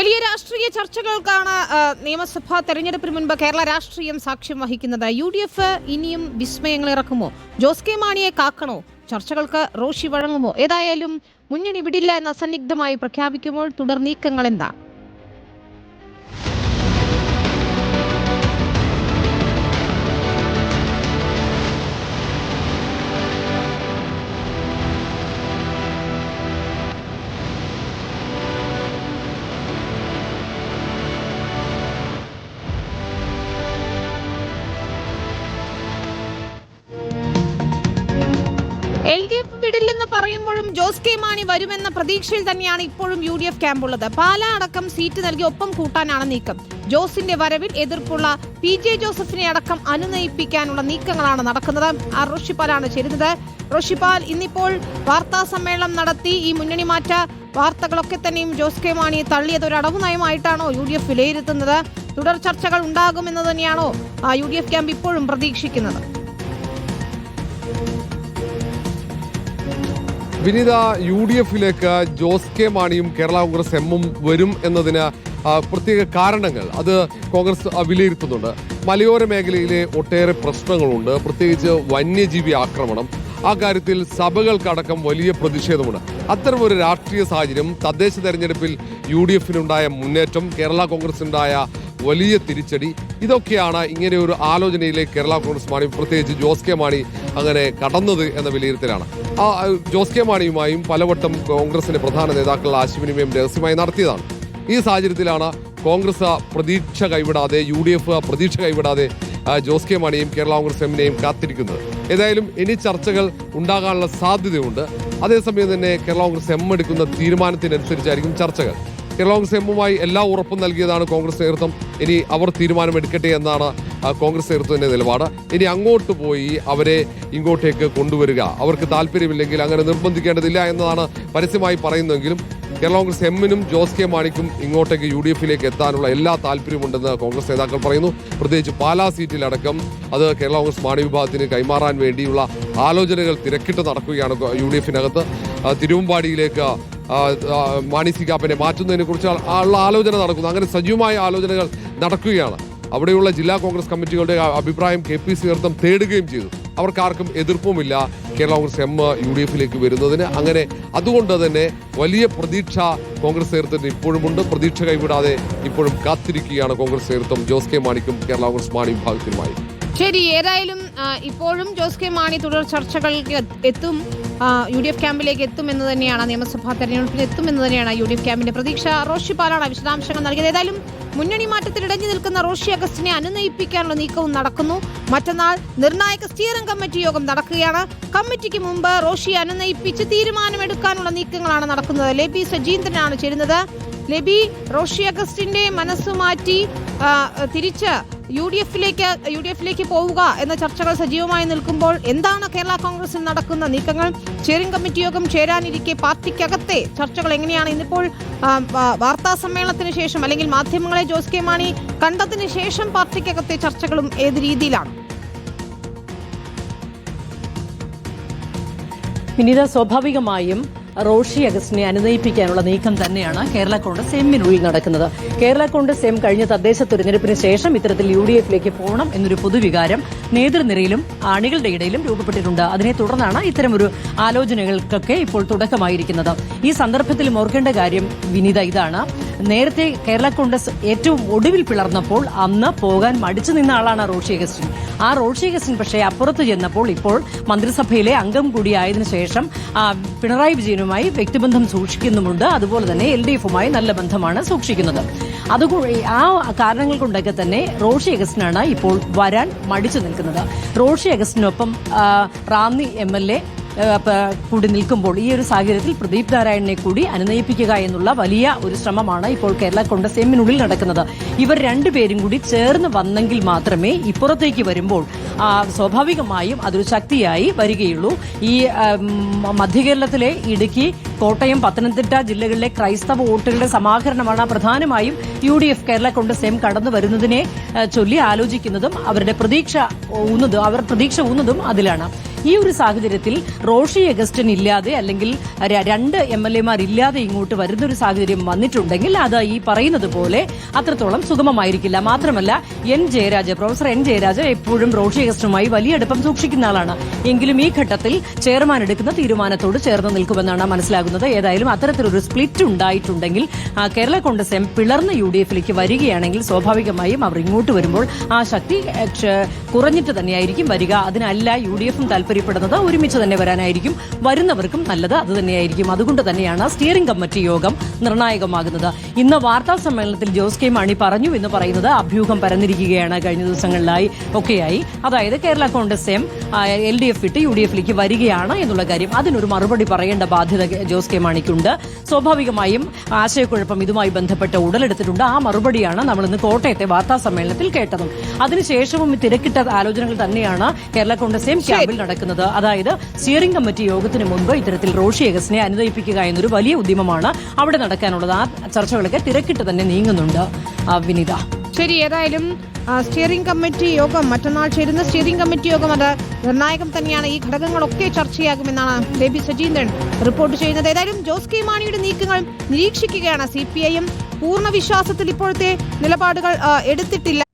വലിയ രാഷ്ട്രീയ ചർച്ചകൾക്കാണ് നിയമസഭാ തെരഞ്ഞെടുപ്പിന് മുൻപ് കേരള രാഷ്ട്രീയം സാക്ഷ്യം വഹിക്കുന്നത്. യു ഡി എഫ് ഇനിയും വിസ്മയങ്ങൾ ഇറക്കുമോ? ജോസ് കെ മാണിയെ കാക്കണോ? ചർച്ചകൾക്ക് റോഷി വഴങ്ങുമോ? ഏതായാലും മുന്നണി വിടില്ല എന്ന് അസന്നിഗ്ധമായി പ്രഖ്യാപിക്കുമ്പോൾ തുടർ നീക്കങ്ങൾ എന്താ? എൽ ഡി എഫ് വിടില്ലെന്ന് പറയുമ്പോഴും ജോസ് കെ മാണി വരുമെന്ന പ്രതീക്ഷയിൽ തന്നെയാണ് ഇപ്പോഴും യു ഡി എഫ് ക്യാമ്പുള്ളത്. പാല അടക്കം സീറ്റ് നൽകി ഒപ്പം കൂട്ടാനാണ് നീക്കം. ജോസിന്റെ വരവിൽ എതിർപ്പുള്ള പി ജെ ജോസഫിനെ അടക്കം അനുനയിപ്പിക്കാനുള്ള നീക്കങ്ങളാണ് നടക്കുന്നത്. ആ റോഷിപ്പാലാണ് ചേരുന്നത്. റോഷിപ്പാൽ ഇന്നിപ്പോൾ വാർത്താ സമ്മേളനം നടത്തി ഈ മുന്നണി മാറ്റ വാർത്തകളൊക്കെ തന്നെയും ജോസ് കെ മാണിയെ തള്ളിയത് ഒരു അടവ് നയമായിട്ടാണോ യു ഡി എഫ് വിലയിരുത്തുന്നത്? തുടർ ചർച്ചകൾ ഉണ്ടാകുമെന്ന് തന്നെയാണോ യു ഡി എഫ് ക്യാമ്പ് ഇപ്പോഴും പ്രതീക്ഷിക്കുന്നത്? വിനീത യു ഡി എഫിലേക്ക് ജോസ് കെ മാണിയും കേരള കോൺഗ്രസ് എമ്മും വരും എന്നതിന് പ്രത്യേക കാരണങ്ങൾ അത് കോൺഗ്രസ് വിലയിരുത്തുന്നുണ്ട്. മലയോര മേഖലയിലെ ഒട്ടേറെ പ്രശ്നങ്ങളുണ്ട്. പ്രത്യേകിച്ച് വന്യജീവി ആക്രമണം. ആ കാര്യത്തിൽ സഭകൾക്കടക്കം വലിയ പ്രതിഷേധമുണ്ട്. അത്തരമൊരു രാഷ്ട്രീയ സാഹചര്യം തദ്ദേശ തെരഞ്ഞെടുപ്പിൽ യു ഡി എഫിനുണ്ടായ മുന്നേറ്റം കേരള കോൺഗ്രസിനുണ്ടായ വലിയ തിരിച്ചടി. ഇതൊക്കെയാണ് ഇങ്ങനെ ഒരു ആലോചനയിലേക്ക് കേരള കോൺഗ്രസ് മാണി പ്രത്യേകിച്ച് ജോസ് കെ മാണി അങ്ങനെ കടന്നത് എന്ന വിലയിരുത്തലാണ്. ആ ജോസ് കെ മാണിയുമായും പലവട്ടം കോൺഗ്രസിന്റെ പ്രധാന നേതാക്കൾ ആശയവിനിമയം രഹസ്യമായി നടത്തിയതാണ്. ഈ സാഹചര്യത്തിലാണ് കോൺഗ്രസ് പ്രതീക്ഷ കൈവിടാതെ യു ഡി എഫ് പ്രതീക്ഷ കൈവിടാതെ ജോസ് കെ മാണിയും കേരള കോൺഗ്രസ് എമ്മിനെയും കാത്തിരിക്കുന്നത്. ഏതായാലും ഇനി ചർച്ചകൾ ഉണ്ടാകാനുള്ള സാധ്യതയുണ്ട്. അതേസമയം തന്നെ കേരള കോൺഗ്രസ് എം എടുക്കുന്ന തീരുമാനത്തിനനുസരിച്ചായിരിക്കും ചർച്ചകൾ. കേരള സെമ്മുമായി എല്ലാ ഉറപ്പും നൽകിയതാണ് കോൺഗ്രസ് നേതൃത്വം. ഇനി അവർ തീരുമാനമെടുക്കട്ടെ എന്നാണ് കോൺഗ്രസ് നേതൃത്വത്തിന്റെ നിലപാട്. ഇനി അങ്ങോട്ട് പോയി അവരെ ഇങ്ങോട്ടേക്ക് കൊണ്ടുവരിക. അവർക്ക് താല്പര്യമില്ലെങ്കിൽ അങ്ങനെ നിർബന്ധിക്കേണ്ടതില്ല എന്നതാണ് പരസ്യമായി പറയുന്നതെങ്കിലും കേരള കോൺഗ്രസ് എമ്മിനും ജോസ് കെ മാണിക്കും ഇങ്ങോട്ടേക്ക് യു ഡി എഫിലേക്ക് എത്താനുള്ള എല്ലാ താല്പര്യമുണ്ടെന്ന് കോൺഗ്രസ് നേതാക്കൾ പറയുന്നു. പ്രത്യേകിച്ച് പാലാ സീറ്റിലടക്കം അത് കേരള കോൺഗ്രസ് മാണി വിഭാഗത്തിന് കൈമാറാൻ വേണ്ടിയുള്ള ആലോചനകൾ തിരക്കിട്ട് നടക്കുകയാണ് യു ഡി എഫിനകത്ത്. തിരുവമ്പാടിയിലേക്ക് മാണി സി കാപ്പനെ മാറ്റുന്നതിനെ കുറിച്ച് ഉള്ള ആലോചന നടക്കുന്നു. അങ്ങനെ സജീവമായ ആലോചനകൾ നടക്കുകയാണ്. അവിടെയുള്ള ജില്ലാ കോൺഗ്രസ് കമ്മിറ്റികളുടെ അഭിപ്രായം കെ പി സി നേതൃത്വം തേടുകയും ചെയ്തു. അവർക്കാർക്കും എതിർപ്പുമില്ല. Kerala Congress M U D എഫിലേക്ക് വരുന്നതിന്. അങ്ങനെ അതുകൊണ്ട് തന്നെ വലിയ പ്രതീക്ഷ കോൺഗ്രസ് നേതൃത്വത്തിന് ഇപ്പോഴുമുണ്ട് പ്രതീക്ഷ കൈവിടാതെ ഇപ്പോഴും കാത്തിരിക്കുകയാണ് കോൺഗ്രസ് നേതൃത്വം ജോസ് കെ മാണിക്കും കേരള കോൺഗ്രസ് മാണി വിഭാഗത്തിനുമായി. ശരി ഏതായാലും ഇപ്പോഴും ജോസ് കെ മാണി തുടർ ചർച്ചകൾക്ക് എത്തും. യു ഡി എഫ് ക്യാമ്പിലേക്ക് എത്തുമെന്ന് തന്നെയാണ് നിയമസഭാ തെരഞ്ഞെടുപ്പിൽ എത്തുമെന്ന് തന്നെയാണ് യു ഡി എഫ് ക്യാമ്പിന്റെ പ്രതീക്ഷ. റോഷി പാലാണ് വിശദാംശങ്ങൾ നൽകിയത്. ഏതായാലും മുന്നണി മാറ്റത്തിൽ ഇടഞ്ഞു നിൽക്കുന്ന റോഷി അഗസ്റ്റിനെ അനുനയിപ്പിക്കാനുള്ള നീക്കവും നടക്കുന്നു. മറ്റന്നാൾ നിർണായക സ്റ്റിയറിംഗ് കമ്മിറ്റി യോഗം നടക്കുകയാണ്. കമ്മിറ്റിക്ക് മുമ്പ് റോഷി അനുനയിപ്പിച്ച് തീരുമാനമെടുക്കാനുള്ള നീക്കങ്ങളാണ് നടക്കുന്നത്. ലെബി സജീന്ദ്രനാണ് ചേരുന്നത്. ലെബി റോഷി അഗസ്റ്റിന്റെ മനസ്സ് മാറ്റി തിരിച്ച് യു ഡി എഫിലേക്ക് യു ഡി എഫിലേക്ക് പോവുക എന്ന ചർച്ചകൾ സജീവമായി നിൽക്കുമ്പോൾ എന്താണ് കേരള കോൺഗ്രസിൽ നടക്കുന്ന നീക്കങ്ങൾ? ചെയറിംഗ് കമ്മിറ്റി യോഗം ചേരാനിരിക്കെ പാർട്ടിക്കകത്തെ ചർച്ചകൾ എങ്ങനെയാണ്? ഇന്നിപ്പോൾ വാർത്താ സമ്മേളനത്തിന് ശേഷം അല്ലെങ്കിൽ മാധ്യമങ്ങളെ ജോസ് കെ മാണി കണ്ടതിന് ശേഷം പാർട്ടിക്കകത്തെ ചർച്ചകളും ഏത് രീതിയിലാണ്? വിനീത സ്വാഭാവികമായും റോഷി അഗസ്റ്റിനെ അനുനയിപ്പിക്കാനുള്ള നീക്കം തന്നെയാണ് കേരള കോൺഗ്രസ് എമ്മിനുള്ളിൽ നടക്കുന്നത്. കേരള കോൺഗ്രസ് എം കഴിഞ്ഞ തദ്ദേശ തെരഞ്ഞെടുപ്പിന് ശേഷം ഇത്തരത്തിൽ യു ഡി എഫിലേക്ക് പോകണം എന്നൊരു പൊതുവികാരം നേതൃനിരയിലും അണികളുടെ ഇടയിലും രൂപപ്പെട്ടിട്ടുണ്ട്. അതിനെ തുടർന്നാണ് ഇത്തരമൊരു ആലോചനകൾക്കൊക്കെ ഇപ്പോൾ തുടക്കമായിരിക്കുന്നത്. ഈ സന്ദർഭത്തിൽ ഓർക്കേണ്ട കാര്യം വിനീത ഇതാണ്. നേരത്തെ കേരള കോൺഗ്രസ് ഏറ്റവും ഒടുവിൽ പിളർന്നപ്പോൾ അന്ന് പോകാൻ മടിച്ചു നിന്ന ആളാണ് റോഷി അഗസ്റ്റിൻ. ആ റോഷി അഗസ്റ്റിൻ പക്ഷേ അപ്പുറത്ത് ചെന്നപ്പോൾ ഇപ്പോൾ മന്ത്രിസഭയിലെ അംഗം കൂടിയായതിനു ശേഷം പിണറായി വിജയനുമായി വ്യക്തിബന്ധം സൂക്ഷിക്കുന്നുമുണ്ട്. അതുപോലെ തന്നെ എൽ ഡി എഫുമായി നല്ല ബന്ധമാണ് സൂക്ഷിക്കുന്നത്. അതുകൂടി ആ കാരണങ്ങൾ കൊണ്ടൊക്കെ തന്നെ റോഷി അഗസ്റ്റിനാണ് ഇപ്പോൾ വരാൻ മടിച്ചു നിൽക്കുന്നത്. റോഷി അഗസ്റ്റിനൊപ്പം റാന്നി എം എൽ എ കൂടി നിൽക്കുമ്പോൾ ഈ ഒരു സാഹചര്യത്തിൽ പ്രദീപ് നാരായണനെ കൂടി അനുനയിപ്പിക്കുക എന്നുള്ള വലിയ ഒരു ശ്രമമാണ് ഇപ്പോൾ കേരള കോൺഗ്രസ് എമ്മിനുള്ളിൽ നടക്കുന്നത്. ഇവർ രണ്ടുപേരും കൂടി ചേർന്ന് വന്നെങ്കിൽ മാത്രമേ ഇപ്പുറത്തേക്ക് വരുമ്പോൾ സ്വാഭാവികമായും അതൊരു ശക്തിയായി വരികയുള്ളൂ. ഈ മധ്യകേരളത്തിലെ ഇടുക്കി കോട്ടയം പത്തനംതിട്ട ജില്ലകളിലെ ക്രൈസ്തവ വോട്ടുകളുടെ സമാഹരണമാണ് പ്രധാനമായും U D F Kerala Congress M കടന്നു വരുന്നതിനെ ചൊല്ലി ആലോചിക്കുന്നതും അവരുടെ പ്രതീക്ഷ ഊന്നതും അവർ പ്രതീക്ഷ ഊന്നതും അതിലാണ്. ഈ ഒരു സാഹചര്യത്തിൽ റോഷി അഗസ്റ്റിൻ ഇല്ലാതെ അല്ലെങ്കിൽ രണ്ട് എം എൽ എമാർ ഇല്ലാതെ ഇങ്ങോട്ട് വരുന്ന ഒരു സാഹചര്യം വന്നിട്ടുണ്ടെങ്കിൽ അത് ഈ പറയുന്നത് പോലെ അത്രത്തോളം സുഗമമായിരിക്കില്ല. മാത്രമല്ല N Jayaraj professor N Jayaraj എപ്പോഴും റോഷി അഗസ്റ്റുമായി വലിയ അടുപ്പം സൂക്ഷിക്കുന്ന ആളാണ്. എങ്കിലും ഈ ഘട്ടത്തിൽ ചെയർമാൻ എടുക്കുന്ന തീരുമാനത്തോട് ചേർന്ന് നിൽക്കുമെന്നാണ് മനസ്സിലാകുന്നത്. ഏതായാലും അത്തരത്തിലൊരു സ്പ്ലിറ്റ് ഉണ്ടായിട്ടുണ്ടെങ്കിൽ കേരള കോൺഗ്രസ് എം പിളർന്ന് യു ഡി എഫിലേക്ക് വരികയാണെങ്കിൽ സ്വാഭാവികമായും അവർ ഇങ്ങോട്ട് വരുമ്പോൾ ആ ശക്തി കുറഞ്ഞിട്ട് തന്നെയായിരിക്കും വരിക. അതിനല്ല യു ഡി എഫും താല്പര്യപ്പെടുന്നത് ഒരുമിച്ച് തന്നെ വരാനായിരിക്കും. വരുന്നവർക്കും നല്ലത് അത് തന്നെയായിരിക്കും. അതുകൊണ്ട് തന്നെയാണ് സ്റ്റിയറിംഗ് കമ്മിറ്റി യോഗം നിർണായകമാകുന്നത്. ഇന്ന് വാർത്താ സമ്മേളനത്തിൽ ജോസ് കെ മാണി പറഞ്ഞു എന്ന് പറയുന്നത് അഭ്യൂഹം പരന്നിരിക്കുകയാണ്. കഴിഞ്ഞ ദിവസങ്ങളിലായി ഒക്കെയായി. അതായത് Kerala Congress M L D F വിട്ട് യു ഡി എഫിലേക്ക് വരികയാണ് എന്നുള്ള കാര്യം. അതിനൊരു മറുപടി പറയേണ്ട ബാധ്യത ജോസ് കെ മാണിക്കുണ്ട്. സ്വാഭാവികമായും ആശയക്കുഴപ്പം ഇതുമായി ബന്ധപ്പെട്ട് ഉടലെടുത്തിട്ടുണ്ട്. ആ മറുപടിയാണ് നമ്മൾ ഇന്ന് കോട്ടയത്തെ വാർത്താ സമ്മേളനത്തിൽ കേട്ടത്. അതിനുശേഷവും തിരക്കിട്ട ആലോചനകൾ തന്നെയാണ് കേരള കോൺഗ്രസ് എം ക്യാമ്പിൽ നടക്കുന്നത്. അതായത് സ്റ്റിയറിംഗ് കമ്മിറ്റി യോഗത്തിന് മുൻപ് ഇത്തരത്തിൽ റോഷി എഗസിനെ അനുദയിപ്പിക്കുക എന്നൊരു വലിയ ഉദ്യമമാണ് അവിടെ നടക്കാനുള്ളത്. ആ ചർച്ചകളൊക്കെ തിരക്കിട്ട് തന്നെ നീങ്ങുന്നുണ്ട്. വിനിത. ശരി ഏതായാലും സ്റ്റിയറിംഗ് കമ്മിറ്റി യോഗം മറ്റന്നാൾ ചേരുന്ന സ്റ്റിയറിംഗ് കമ്മിറ്റി യോഗം അത് നിർണായകം തന്നെയാണ്. ഈ ഘടകങ്ങളൊക്കെ ചർച്ചയാകുമെന്നാണ് ബേബി സജീന്ദ്രൻ റിപ്പോർട്ട് ചെയ്യുന്നത്. ഏതായാലും ജോസ് കെ മാണിയുടെ നീക്കങ്ങൾ നിരീക്ഷിക്കുകയാണ് സി പി ഐ എം പൂർണ വിശ്വാസത്തിൽ ഇപ്പോഴത്തെ നിലപാടുകൾ എടുത്തിട്ടില്ല.